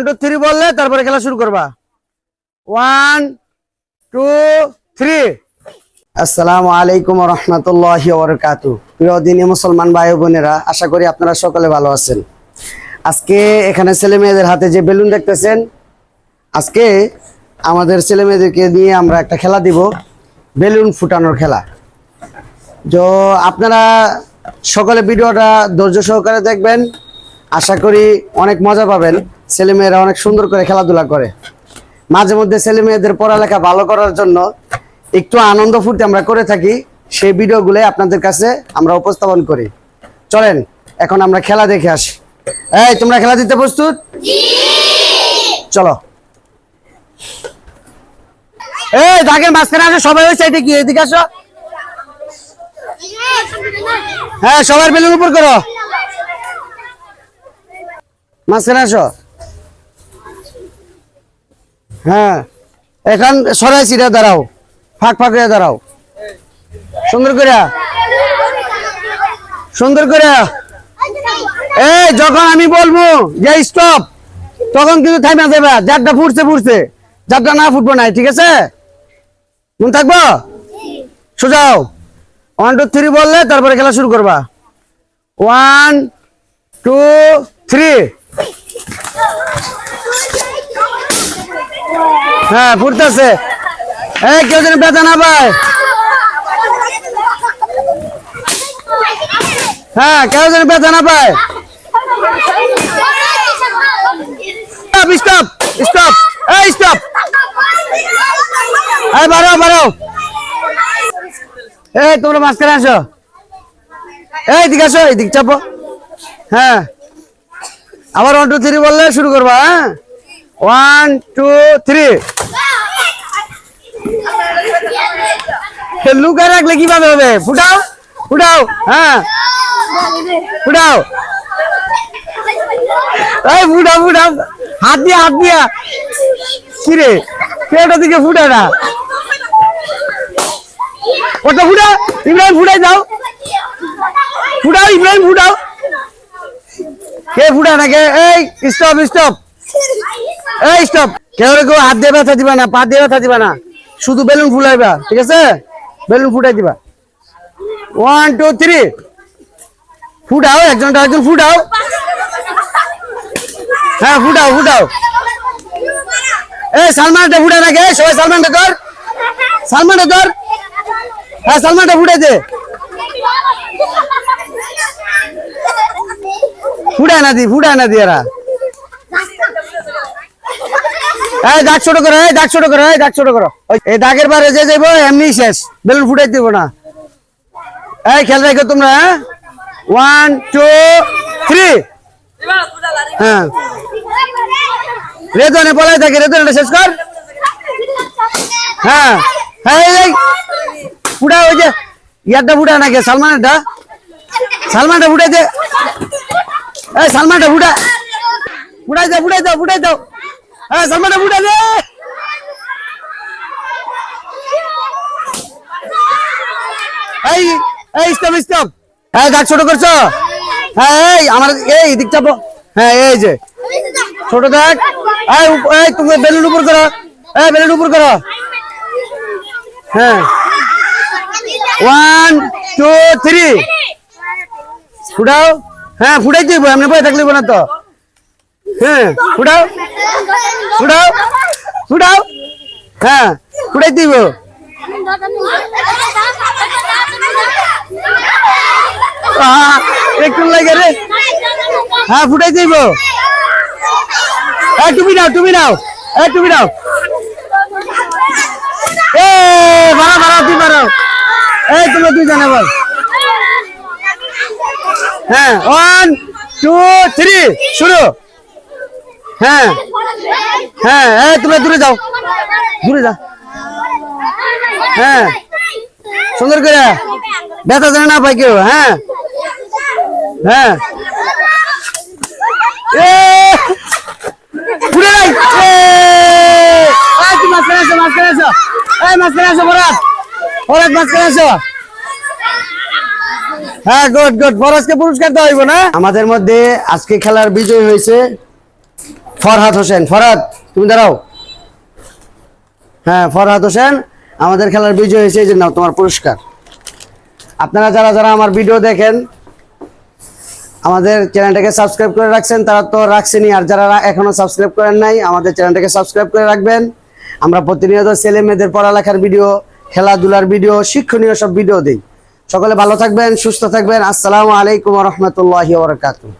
One two three বললে তারপরে খেলা শুরু করবা। ওয়ান টু থ্রি আলাইকুম রহমতুল্লাহ বরকাত প্রিয় দিনী মুসলমান ভাই বোনেরা, আশা করি আপনারা সকলে ভালো আছেন। আজকে এখানে ছেলে মেয়েদের হাতে যে বেলুন দেখতেছেন, আজকে আমাদের ছেলে মেয়েদেরকে নিয়ে আমরা একটা খেলা দিব, বেলুন ফুটানোর খেলা। তো আপনারা সকলে ভিডিওটা ধৈর্য সহকারে দেখবেন আশা করি অনেক মজা পাবেন। ছেলেমেয়েরা অনেক সুন্দর করে খেলাধুলা করে। মাঝে মধ্যে ছেলে মেয়েদের পড়ালেখা ভালো করার জন্য একটু আনন্দ ফুর্তি আমরা করে থাকি। সেই ভিডিওগুলো আপনাদের কাছে আমরা উপস্থাপন করি। চলেন, এখন আমরা খেলা দেখে আসি। এই, তোমরা খেলা দিতে প্রস্তুত? চলো। এই, দাগের মাঝখানে আসো, সবাই ওই সাইডে কি? এদিকে আসো। হ্যাঁ সবার বেলুন উপর করো। মাঝখানে আসো। হ্যাঁ এখন সরাই সিরা দাঁড়াও, ফাঁক ফাঁক হয়ে দাঁড়াও। সুন্দর করে সুন্দর করে এই, যখন আমি বলব যে স্টপ তখন কিন্তু থাইমা যাবে। যারটা ফুটছে ফুটছে। যারটা না ফুটবো নাই, ঠিক আছে? মন থাকব? সোজাও। ওয়ান টু থ্রি বললে তারপরে খেলা শুরু করবা। ওয়ান টু থ্রি হ্যাঁ ফুটতেছে। এই কেউ যেন ব্যথা না পায়। হ্যাঁ কেউ যেন ব্যথা না পায়। স্টপ স্টপ এই স্টপ। এই, বাড়াও বাড়াও। এই, তোমরা মাঝখানে আসো। এই দিকে আসো এই দিক চাপো। হ্যাঁ। আবার ওয়ান টু থ্রি বললে শুরু করবা হ্যাঁ? ওয়ান টু থ্রি লুকা রাখলে কীভাবে হবে? ফুটাও ফুটাও হ্যাঁ। ফুটাও। এই ফুটাও ফুটাও। হাত দিয়া হাত দিয়া। কিরে? পেটা দিকে ফুটা না। ওটা ফুটা? ইব্রাহিম, ফুটাই দাও। ফুটাও, ইব্রাহিম, ফুটাও। কে ফুটা এই স্টপ স্টপ এই স্টপ কেউ কেউ হাত দিয়ে ব্যথা দিবা না, পা দিয়ে ব্যথা দিবা না। শুধু বেলুন ফুলাইবা, ঠিক আছে? বেলুন ফুটাই দিবা। ওয়ান টু থ্রি ফুটাও একজনটা একজন ফুটাও। হ্যাঁ ফুটাও ফুটাও। এই, সালমানটা ফুটা না কে সবাই সালমানটা ধর। সালমানটা ধর। হ্যাঁ সালমানটা ফুটাই দে। ফুটায় না দি, ফুটায় না দি এই দাগ ছোট করো, এই দাগ ছোট করো, এই দাগ ছোট করো। এই দাগের বারে যে যাইবো, এমনি শেষ। বেলুন ফুটাই দিব না। এই খেয়াল রাখো তোমরা হ্যাঁ? ওয়ান টু থ্রি হ্যাঁ। রেদনে বলাই থাকে, রেদনটা শেষ কর। হ্যাঁ। হ্যাঁ এই। ফুটা ওই যে, ইয়ারটা ফুটা নাকি, সালমানেরটা? সালমানটা ফুটাই দে। এই, সালমানটা ফুটা। ফুটাই দাও ফুটাই দাও ফুটাই দাও। হ্যাঁ সালমানটা ফুটাই দে। এই এই স্টপ স্টপ হ্যাঁ দাগ ছোট করছ? হ্যাঁ এই, আমার, এই দিক চাপো হ্যাঁ এই যে। ছোট দাগ এই এই, তুমি বেলুন উপর করো। এই, বেলুন উপর করো। হ্যাঁ। ওয়ান টু থ্রি ফুটাও। হ্যাঁ ফুটাই দিব এমনি বয়ে থাকলে না তো। হ্যাঁ ফুটাও। ফুটাও ফুটাও হ্যাঁ ফুটাই দিব। লাগে রে। হ্যাঁ ফুটাই দিব। এই তুমি নাও তুমি নাও। এই তুমি নাও। এ মারা মারা তুই মারাও এই তোমরা দুইজন এবার হ্যাঁ ওয়ান টু থ্রি শুরু। হ্যাঁ। হ্যাঁ তোমরা দূরে যাও। দূরে যাও হ্যাঁ। সুন্দর করে। ব্যথা জানে না পাই কেউ হ্যাঁ। হ্যাঁ। হ্যাঁ পুরস্কার না? আমাদের মধ্যে আজকে খেলার বিজয় হয়েছে। ফরহাদ হোসেন, ফরহাদ, তুমি দাঁড়াও। হ্যাঁ ফরহাদ হোসেন, আমাদের খেলার বিজয় হয়েছে, এই যে নাও, তোমার পুরস্কার। আপনারা যারা যারা আমার ভিডিও দেখেন, আমাদের চ্যানেলটাকে সাবস্ক্রাইব করে রাখছেন, তারা তো রাখছেনই, আর যারা রা- এখনও সাবস্ক্রাইব করেন নাই, আমাদের চ্যানেলটাকে সাবস্ক্রাইব করে রাখবেন। আমরা প্রতিনিয়ত ছেলে মেয়েদের পড়ালেখার ভিডিও, খেলাধুলার ভিডিও, শিক্ষণীয় সব ভিডিও দিই। সকলে ভালো থাকবেন, সুস্থ থাকবেন। আসসালামু আলাইকুম রহমতুল্লাহি ওবরাকাতুহ